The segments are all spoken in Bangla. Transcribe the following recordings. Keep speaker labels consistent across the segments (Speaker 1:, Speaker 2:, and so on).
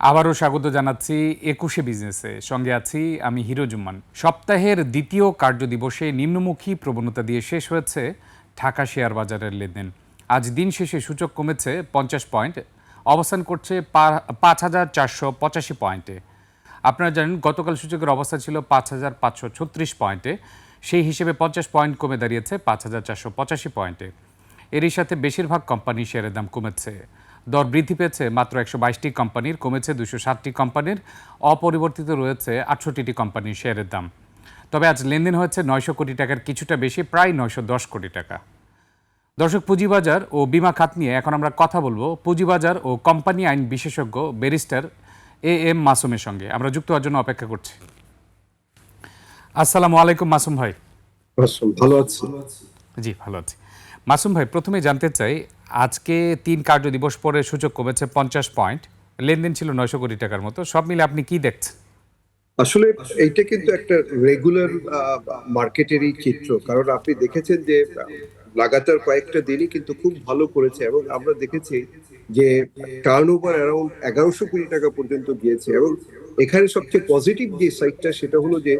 Speaker 1: আবারও স্বাগত জানাচ্ছি একুশে বিজনেসে। সঙ্গে আছি আমি হিরো জুম্মান। সপ্তাহের দ্বিতীয় কার্যদিবসে নিম্নমুখী প্রবণতা দিয়ে শেষ হয়েছে ঢাকা শেয়ার বাজারের লেনদেন। আজ দিন শেষে সূচক কমেছে পঞ্চাশ পয়েন্ট, অবস্থান করছে পাঁচ হাজার চারশো পঁচাশি পয়েন্টে। আপনারা জানেন, গতকাল সূচকের অবস্থা ছিল পাঁচ হাজার পাঁচশো ছত্রিশ পয়েন্টে। সেই হিসেবে পঞ্চাশ পয়েন্ট কমে দাঁড়িয়েছে পাঁচ হাজার চারশো পঁচাশি পয়েন্টে। এরই সাথে বেশিরভাগ কোম্পানি শেয়ারের দাম কমেছে। দর বৃদ্ধি পেয়েছে মাত্র একশো বাইশটি কোম্পানির কমেছে দুশো ষাটটি কোম্পানির অপরিবর্তিত রয়েছে আটষট্টিটি কোম্পানির শেয়ারের দাম। তবে আজ লেনদেন হয়েছে নয়শো কোটি টাকার কিছুটা বেশি প্রায় নয়শো দশ কোটি টাকা। দর্শক পুঁজিবাজার ও বিমা খাত নিয়ে এখন আমরা কথা বলব পুঁজিবাজার ও কোম্পানি আইন বিশেষজ্ঞ ব্যারিস্টার এ এম মাসুমের সঙ্গে। আমরা যুক্ত হওয়ার জন্য অপেক্ষা করছি। আসসালামু আলাইকুম মাসুম ভাই।
Speaker 2: ভালো আছি।
Speaker 1: জি ভালো আছি। মাসুম ভাই প্রথমে জানতে চাই আজকে তিন কার্য দিবস পরে সূচক কমেছে পঞ্চাশ পয়েন্ট। লেনদেন ছিল নয়শো কোটি টাকার মতো। সব মিলে আপনি কি দেখছেন?
Speaker 2: আসলে এইটা কিন্তু একটা রেগুলার মার্কেটেরই চিত্র। কারণ আপনি দেখেছেন যে, লাগাতার কয়েকটা দিনই কিন্তু খুব ভালো করেছে এবং আমরা দেখেছি যে টার্ন ওভার অ্যারাউন্ড এগারোশো কোটি টাকা পর্যন্ত গিয়েছে এবং এখানে সবচেয়ে পজিটিভ যে সাইডটা সেটা হলো যে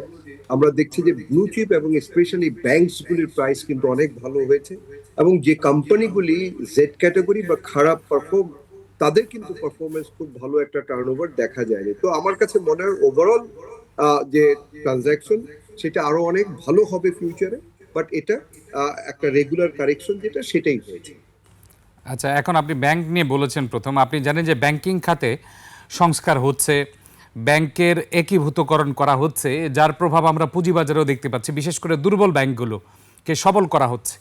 Speaker 2: আমরা দেখছি যে ব্লু চিপ এবং স্পেশালি ব্যাংকস গুলির প্রাইস কিন্তু অনেক ভালো হয়েছে এবং যে কোম্পানিগুলি জেড ক্যাটাগরি বা খারাপ পারফর্ম তাদের কিন্তু পারফরমেন্স খুব ভালো একটা টার্নওভার দেখা যায়নি। তো আমার কাছে মনে হয় ওভারঅল যে ট্রানজ্যাকশন সেটা আরও অনেক ভালো হবে ফিউচারে বাট এটা একটা রেগুলার কারেকশন যেটা সেটাই হয়েছে।
Speaker 1: আচ্ছা এখন আপনি ব্যাংক নিয়ে বলেছেন প্রথম। আপনি জানেন যে ব্যাংকিং খাতে সংস্কার হচ্ছে ব্যাংকের একীভূতকরণ করা হচ্ছে, যার প্রভাব আমরা পুঁজিবাজারেও দেখতে পাচ্ছি, বিশেষ করে দুর্বল ব্যাংকগুলোকে সবল করা হচ্ছে।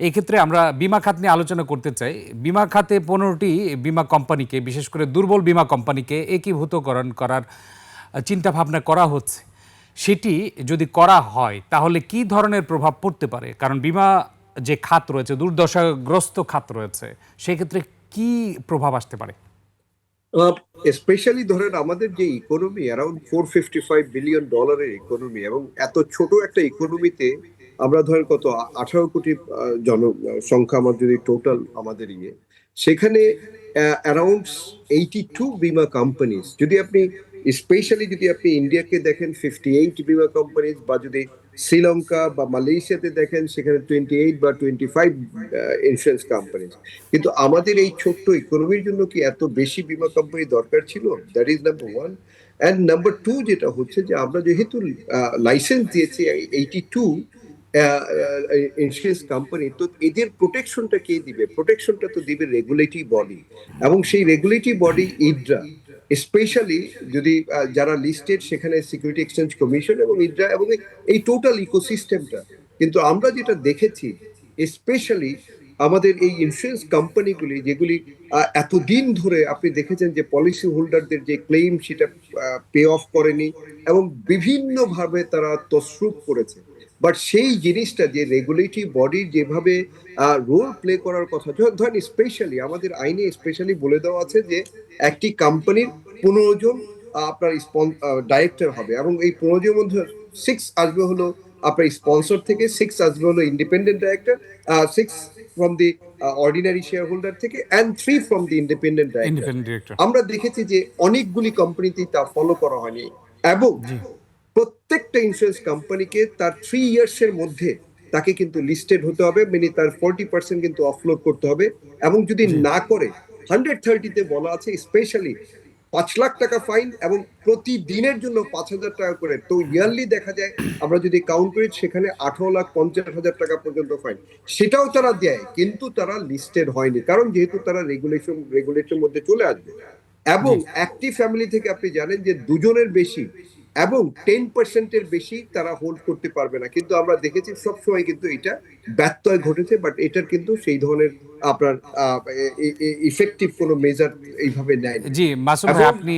Speaker 1: এই ক্ষেত্রে আমরা বিমা খাত নিয়ে আলোচনা করতে চাই। বিমা খাতে পনেরোটি বিমা কোম্পানিকে, বিশেষ করে দুর্বল বিমা কোম্পানিকে একীভূতকরণ করার চিন্তা ভাবনা করা হচ্ছে। সেটি যদি করা হয়, তাহলে কি ধরনের প্রভাব পড়তে পারে? কারণ বিমা যে খাত রয়েছে, দুর্দশাগ্রস্ত খাত রয়েছে, সেক্ষেত্রে কি প্রভাব আসতে পারে?
Speaker 2: স্পেশালি ধরেন আমাদের যে economy around four fifty five billion ডলারের ইকোনমি এবং এত ছোট একটা ইকোনমিতে আমরা ধরেন কত আঠারো কোটি জন সংখ্যা আমার যদি টোটাল আমাদের ইয়ে সেখানে অ্যারাউন্ড এইটি টু বিমা কোম্পানিজ যদি আপনি স্পেশালি যদি আপনি ইন্ডিয়াকে দেখেন ফিফটি এইট বিমা কোম্পানিজ বা যদি শ্রীলঙ্কা বা মালয়েশিয়াতে দেখেন, সেখানে টোয়েন্টি এইট বা টোয়েন্টি ফাইভ ইন্স্যুরেন্স কোম্পানি কিন্তু আমাদের এই ছোট্ট ইকোনমির জন্য কি এত বেশি বিমা কোম্পানি দরকার ছিল? That is number one and number two যেটা হচ্ছে যে আমরা যেহেতু লাইসেন্স দিয়েছি এইটি টু ইন্স্যুরেন্স কোম্পানি তো এদের প্রোটেকশনটা কে দিবে? প্রোটেকশনটা তো দিবে রেগুলেটরি বডি এবং সেই রেগুলেটরি বডি ইডরা। স্পেশালি যদি যারা লিস্টেড সেখানে সিকিউরিটি এক্সচেঞ্জ কমিশন এবং ইডরা এবং এই- টোটাল ইকোসিস্টেমটা কিন্তু আমরা যেটা দেখেছি স্পেশালি আমাদের এই ইন্স্যুরেন্স কোম্পানিগুলি যেগুলি এতদিন ধরে আপনি দেখেছেন যে পলিসি হোল্ডারদের যে ক্লেম সেটা পে অফ করেনি এবং বিভিন্নভাবে তারা তসরুপ করেছে। বাট সেই জিনিসটা যে রেগুলেটরি বডির যেভাবে রোল প্লে করার কথা ধরেন স্পেশালি আমাদের আইনে স্পেশালি বলে দেওয়া আছে যে একটি কোম্পানির পনেরো জন আপনার ডাইরেক্টর হবে। এবং এই পনেরো জনের মধ্যে সিক্স আসবে হলো আপনার স্পন্সর থেকে সিক্স আসবে হলো independent director six from the ordinary share holder থেকে and three from the independent director আমরা দেখেছি যে অনেকগুলি কোম্পানিতেই তা ফলো করা হয়নি। এবং প্রত্যেকটা ইন্স্যুরেন্স কোম্পানিকে তার থ্রি ইয়ার্স এর মধ্যে তাকে কিন্তু লিস্টেড হতে হবে মানে তার ফোরটি পার্সেন্ট কিন্তু অফলোড করতে হবে এবং যদি না করে হান্ড্রেড থার্টিতে বলা আছে স্পেশালি পাঁচ লাখ টাকা ফাইন এবং প্রতিদিনের জন্য পাঁচ হাজার টাকা করে। তো ইয়ারলি দেখা যায় আমরা যদি কাউন্ট করি সেখানে আঠারো লাখ পঞ্চাশ হাজার টাকা পর্যন্ত ফাইন সেটাও তারা দেয় কিন্তু তারা লিস্টেড হয়নি কারণ যেহেতু তারা রেগুলেশন রেগুলেশনের মধ্যে চলে আসবে। এবং একটি ফ্যামিলি থেকে আপনি জানেন যে দুজনের বেশি এবং টেন পার্সেন্টের বেশি তারা হোল্ড করতে পারবে না। কিন্তু আমরা দেখেছি সবসময় কিন্তু এটা ব্যত্যয় ঘটেছে বাট এটার কিন্তু সেই ধরনের আপনার ইফেক্টিভ কোনো মেজার এইভাবে নেয়
Speaker 1: জি মাসুম আপনি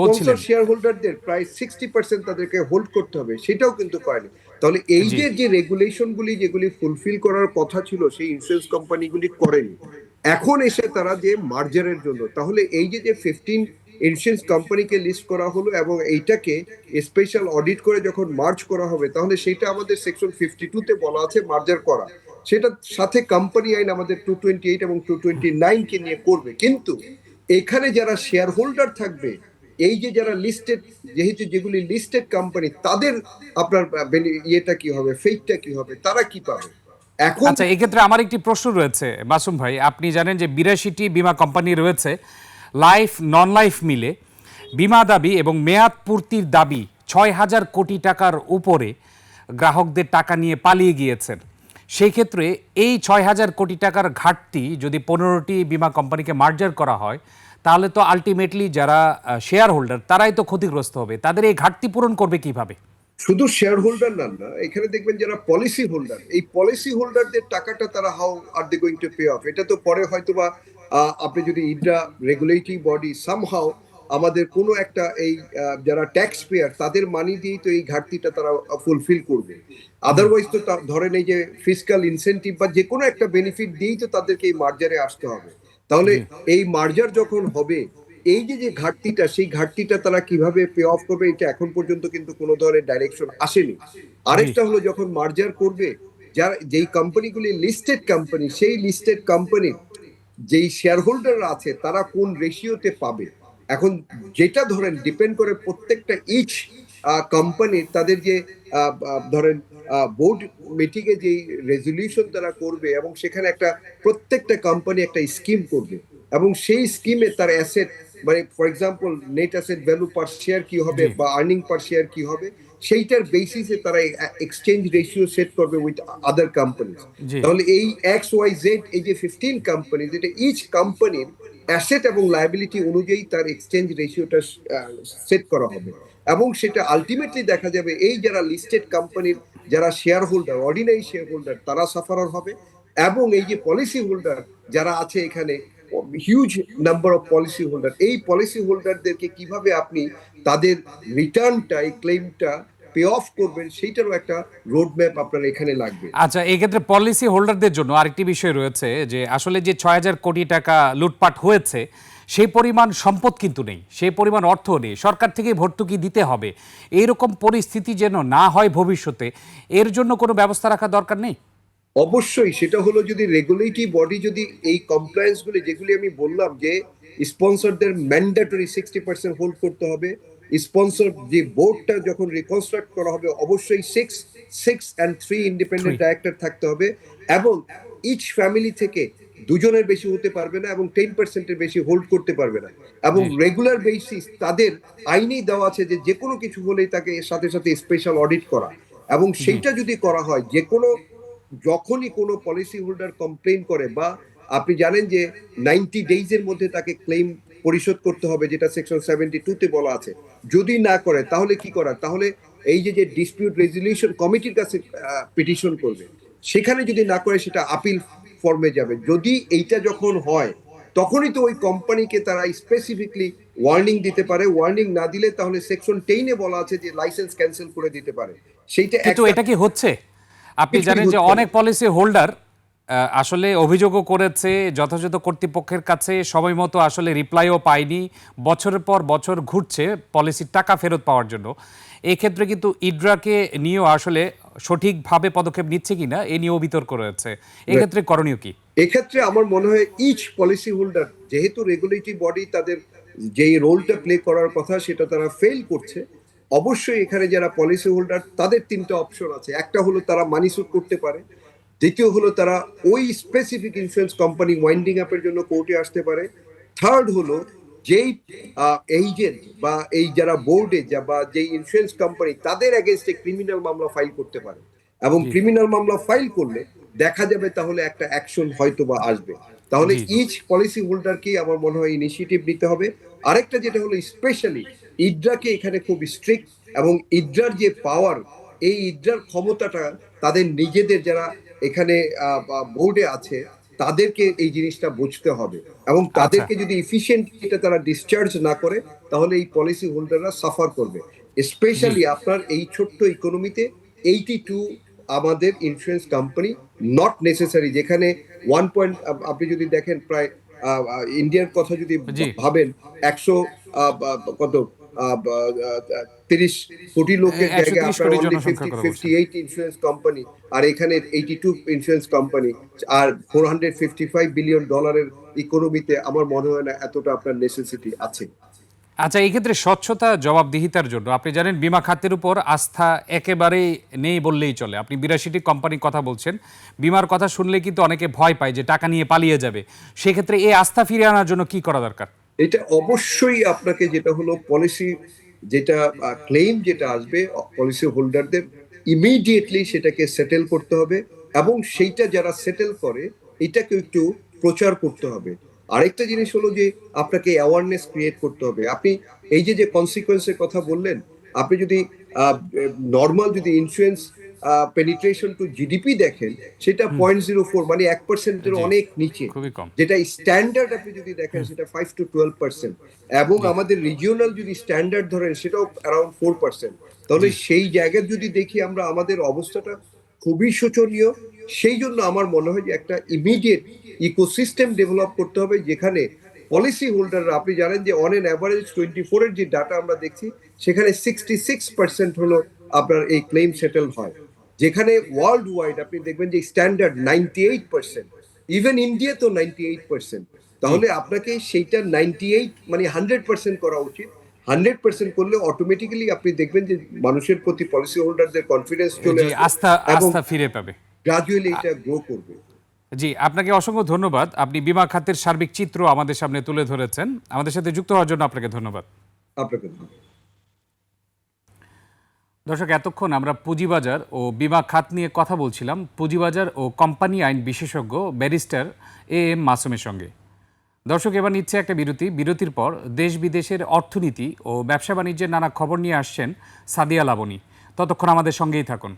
Speaker 1: বলছিলেন।
Speaker 2: শেয়ার হোল্ডারদের প্রায় সিক্সটি পার্সেন্ট তাদেরকে হোল্ড করতে হবে সেটাও কিন্তু করেনি। তাহলে এই যে যে রেগুলেশন গুলি যেগুলি ফুলফিল করার কথা ছিল সেই ইন্স্যুরেন্স কোম্পানিগুলি করেনি। এখন এসে তারা যে মার্জারের জন্য তাহলে এই যে যে ফিফটিন ইন্স্যুরেন্স কোম্পানিকে লিস্ট করা হলো এবং এইটাকে স্পেশাল অডিট করে যখন মার্চ করা হবে, তাহলে সেটা আমাদের সেকশন ফিফটি টু তে বলা আছে মার্জার করা। সেটা সাথে কোম্পানি আইন আমাদের টু টোয়েন্টি এইট এবং টু টোয়েন্টি নাইন কে নিয়ে করবে। কিন্তু এখানে যারা শেয়ার হোল্ডার থাকবে, এই যে যারা লিস্টেড যেহেতু যেগুলি লিস্টেড কোম্পানি তাদের আপনার ইয়েটা কি হবে ফেকটা কি হবে, তারা কি পাবে? এখন
Speaker 1: আচ্ছা এক্ষেত্রে আমার একটি প্রশ্ন রয়েছে, মাসুম ভাই। আপনি জানেন যে বিরাশিটি বিমা কোম্পানি রয়েছে লাইফ নন লাইফ মিলে বিমা দাবি এবং মেয়াদ পূর্তির দাবি ছয় হাজার কোটি টাকার উপরে গ্রাহকদের টাকা নিয়ে পালিয়ে গিয়েছেন। সেই ক্ষেত্রে এই ছয় হাজার কোটি টাকার ঘাটতি যদি পনেরোটি বিমা কোম্পানিকে মার্জার করা হয়, তাহলে তো আলটিমেটলি যারা শেয়ার হোল্ডার তারাই তো ক্ষতিগ্রস্ত হবে। তাদের এই ঘাটতি পূরণ করবে কীভাবে?
Speaker 2: শুধু শেয়ার হোল্ডার না না এখানে দেখবেন যারা পলিসি হোল্ডার এই পলিসি হোল্ডারদের টাকাটা তারা how are they going to pay off এটা তো পরে হয়তোবা আহ, আপনি যদি ইডরা রেগুলেটরি বডি সামহাও আমাদের কোনো একটা এই যারা ট্যাক্স পেয়ার তাদের মানি দিয়েই তো এই ঘাটতিটা তারা ফুলফিল করবে। আদারওয়াইজ তো তা- ধরেন এই যে ফিসকাল ইনসেন্টিভ বা যে কোনো একটা বেনিফিট দিয়েই তো তাদেরকে এই মার্জারে আসতে হবে। তাহলে এই মার্জার যখন হবে এই যে যে ঘাটতিটা, সেই ঘাটতিটা তারা কীভাবে পে অফ করবে, এটা এখন পর্যন্ত কিন্তু কোনো ধরনের ডাইরেকশন আসেনি। আরেকটা হলো যখন মার্জার করবে, যার, যেই কোম্পানিগুলি লিস্টেড কোম্পানি সেই লিস্টেড কোম্পানির যেই শেয়ার হোল্ডাররা আছে, তারা কোন রেশিওতে পাবে? এখন যেটা ধরেন ডিপেন্ড করে প্রত্যেকটা ইচ কোম্পানি তাদের যে ধরেন বোর্ড মিটিং এ যে রেজলিউশন তারা করবে এবং সেখানে একটা প্রত্যেকটা কোম্পানি একটা স্কিম করবে এবং সেই স্কিমে তার অ্যাসেট মানে for example net asset value per share কি হবে বা আর্নিং পার শেয়ার কি হবে সেইটার বেসিসে তারা এক্সচেঞ্জ রেশিও সেট করবে উইথ আদার কোম্পানি তাহলে এই এক্স ওয়াই জেড এই যে ফিফটিন কোম্পানি যেটা ইচ কোম্পানির অ্যাসেট এবং লায়াবিলিটি অনুযায়ী তার এক্সচেঞ্জ রেশিওটা সেট করা হবে। এবং সেটা আলটিমেটলি দেখা যাবে এই যারা লিস্টেড কোম্পানির যারা share holder ordinary share holder তারা সাফারার হবে। এবং এই যে পলিসি হোল্ডার যারা আছে এখানে huge number of policy holder এই পলিসি হোল্ডারদেরকে কীভাবে আপনি তাদের রিটার্নটা এই ক্লেমটা পে অফ করবেন, সেইটারও একটা রোড ম্যাপ আপনার এখানে লাগবে।
Speaker 1: আচ্ছা এই ক্ষেত্রে পলিসি হোল্ডারদের জন্য আরেকটি বিষয় রয়েছে যে, আসলে যে ছয় হাজার কোটি টাকা লুটপাট হয়েছে, সেই পরিমাণ সম্পদ কিন্তু নেই, সেই পরিমাণ অর্থ নেই, সরকার থেকে ভর্তুকি দিতে হবে। এইরকম পরিস্থিতি যেন না হয় ভবিষ্যতে, এর জন্য কোনো ব্যবস্থা রাখা দরকার নেই?
Speaker 2: অবশ্যই সেটা হলো যদি রেগুলেটরি বডি যদি এই কমপ্লায়েন্স গুলি যেগুলি আমি বললাম যে স্পন্সরদের ম্যান্ডেটরি সিক্সটি পার্সেন্ট হোল্ড করতে হবে স্পন্সর যে বোর্ডটা যখন রিকনস্ট্রাক্ট করা হবে অবশ্যই six six and three independent. Director থাকতে হবে এবং ইচ ফ্যামিলি থেকে দুজনের বেশি হতে পারবে না এবং টেন পার্সেন্টের বেশি হোল্ড করতে পারবে না এবং রেগুলার বেসিস তাদের আইনেই দেওয়া আছে যে যে কোনো কিছু হলেই তাকে সাথে সাথে স্পেশাল অডিট করা এবং সেইটা যদি করা হয় যে কোনো যখনই কোনো পলিসি হোল্ডার কমপ্লেন করে বা আপনি জানেন যে নাইনটি ডেইজ এর মধ্যে তাকে ক্লেম পরিশোধ করতে হবে যেটা সেকশন সেভেন্টি টুতে বলা আছে যদি না করে তাহলে কি করার? তাহলে এই যে যে ডিসপিউট রেজলিউশন কমিটির কাছে পিটিশন করবে সেখানে যদি না করে সেটা আপিল ফর্মে যাবে। যদি এইটা যখন হয় তখনই তো ওই কোম্পানিকে তারা স্পেসিফিকলি ওয়ার্নিং দিতে পারে। ওয়ার্নিং না দিলে তাহলে সেকশন টেইনে বলা আছে যে লাইসেন্স ক্যান্সেল করে দিতে পারে। সেইটা
Speaker 1: এটা কি হচ্ছে? আপনি জানেন যে অনেক পলিসি হোল্ডার আসলে অভিযোগও করেছে যথাযথ কর্তৃপক্ষের কাছে সময় মতো আসলে রিপ্লাইও পায়নি। বছরের পর বছর ঘুরছে পলিসির টাকা ফেরত পাওয়ার জন্য। এই ক্ষেত্রে কিন্তু ইড্রাকে নিয়েও আসলে সঠিকভাবে পদক্ষেপ নিচ্ছে কিনা এ নিয়েও বিতর্ক রয়েছে। এক্ষেত্রে করণীয় কি?
Speaker 2: এক্ষেত্রে আমার মনে হয় ইচ পলিসি হোল্ডার যেহেতু রেগুলেটরি বডি তাদের যেই রোলটা প্লে করার কথা সেটা তারা ফেল করছে। অবশ্যই এখানে যারা পলিসি হোল্ডার তাদের তিনটা অপশন আছে। একটা হলো তারা মানি সুট করতে পারে। দ্বিতীয় হলো তারা ওই স্পেসিফিক ইন্স্যুরেন্স কোম্পানি ওয়াইন্ডিং আপের জন্য কোর্টে আসতে পারে। থার্ড হলো যেই এজেন্ট বা এই যারা বোর্ডে যা বা যেই ইন্স্যুরেন্স কোম্পানি তাদের এগেনস্টে ক্রিমিনাল মামলা ফাইল করতে পারে। এবং ক্রিমিনাল মামলা ফাইল করলে দেখা যাবে তাহলে একটা অ্যাকশন হয়তো বা আসবে। তাহলে। ইচ পলিসি হোল্ডারকেই আমার মনে হয় ইনিশিয়েটিভ নিতে হবে। আরেকটা যেটা হলো স্পেশালি ইড্রাকে এখানে খুব স্ট্রিক্ট এবং ইড্রার যে পাওয়ার এই ইড্রার ক্ষমতাটা তাদের নিজেদের যারা এখানে বোর্ডে আছে তাদেরকে এই জিনিসটা বুঝতে হবে এবং তাদেরকে যদি ইফিসিয়েন্ট এটা তারা ডিসচার্জ না করে তাহলে এই পলিসি হোল্ডাররা সাফার করবে। স্পেশালি আপনার এই ছোট্ট ইকোনমিতে এইটি টু আমাদের ইন্স্যুরেন্স কোম্পানি নট নেসেসারি যেখানে ওয়ান পয়েন্ট আপনি যদি দেখেন প্রায় ইন্ডিয়ার কথা যদি ভাবেন একশো কত? তিরিশ কোটি লোকের জায়গায় আপনার only fifty fifty eight insurance company আর এখানে এইটি টু ইন্স্যুরেন্স কোম্পানি আর four hundred fifty five billion ডলারের ইকোনমিতে আমার মনে হয় না এতটা আপনার নেসেসিটি আছে।
Speaker 1: আচ্ছা এই ক্ষেত্রে স্বচ্ছতা জবাবদিহিতার জন্য আপনি জানেন বিমা খাতের উপর আস্থা একেবারেই নেই বললেই চলে। আপনি বিরাশিটি কোম্পানির কথা বলছেন বিমার কথা শুনলে কিন্তু অনেকে ভয় পায় যে টাকা নিয়ে পালিয়ে যাবে। সেক্ষেত্রে এই আস্থা ফিরিয়ে আনার জন্য কি করা দরকার?
Speaker 2: এটা অবশ্যই আপনাকে যেটা হলো পলিসি যেটা ক্লেম যেটা আসবে পলিসি হোল্ডারদের ইমিডিয়েটলি সেটাকে সেটেল করতে হবে এবং সেইটা যারা সেটেল করে এটাকে একটু প্রচার করতে হবে। আরেকটা জিনিস হলো যে, আপনাকে অ্যাওয়ারনেস ক্রিয়েট করতে হবে। আপনি এই যে যে কনসিকোয়েন্সের কথা বললেন, আপনি যদি নর্মাল যদি ইন্স্যুরেন্স পেনিট্রেশন টু জিডিপি দেখেন সেটা পয়েন্ট জিরো ফোর মানে এক পার্সেন্টের অনেক নিচে। যেটা স্ট্যান্ডার্ড আপনি যদি দেখেন সেটা ফাইভ টু টুয়েলভ পার্সেন্ট এবং আমাদের রিজিওনাল যদি স্ট্যান্ডার্ড ধরেন সেটাও অ্যারাউন্ড ফোর পার্সেন্ট তাহলে সেই জায়গায় যদি দেখি আমরা আমাদের অবস্থাটা খুবই শোচনীয়। সেই জন্য আমার মনে হয় যে একটা ইমিডিয়েট ইকোসিস্টেম ডেভেলপ করতে হবে যেখানে পলিসি হোল্ডাররা আপনি জানেন যে অন এন অ্যাভারেজ টোয়েন্টি ফোরের যে ডাটা আমরা দেখছি সেখানে সিক্সটি সিক্স পার্সেন্ট হলো আপনার এই ক্লেম সেটেল হয়। যেখানে ওয়ার্ল্ড ওয়াইড আপনি দেখবেন যে standard ninety eight percent even India তো নাইনটি এইট পার্সেন্ট তাহলে আপনাকে সেইটা নাইনটি এইট মানে হান্ড্রেড পার্সেন্ট করা উচিত। হান্ড্রেড পার্সেন্ট করলে অটোমেটিক্যালি আপনি দেখবেন যে মানুষের প্রতি পলিসি হোল্ডারদের কনফিডেন্স চলে
Speaker 1: আস্থা আস্থা ফিরে পাবে।
Speaker 2: গ্রাজুয়ালি এটা গ্রো করবে।
Speaker 1: জি আপনাকে অসংখ্য ধন্যবাদ। আপনি বিমা খাতের সার্বিক চিত্র আমাদের সামনে তুলে ধরেছেন। আমাদের সাথে যুক্ত হওয়ার জন্য আপনাকে ধন্যবাদ।
Speaker 2: আপনাকে ধন্যবাদ।
Speaker 1: দর্শক, এতক্ষণ আমরা পুঁজিবাজার ও বিমা খাত নিয়ে কথা বলছিলাম। পুঁজিবাজার ও কোম্পানি আইন বিশেষজ্ঞ ব্যারিস্টার এ এম মাসুমের সঙ্গে। দর্শক, এবার নিচ্ছে একটা বিরতি। বিরতির পর দেশ বিদেশের অর্থনীতি ও ব্যবসা বাণিজ্যের নানা খবর নিয়ে আসছেন সাদিয়া লাবনী। ততক্ষণ আমাদের সঙ্গেই থাকুন।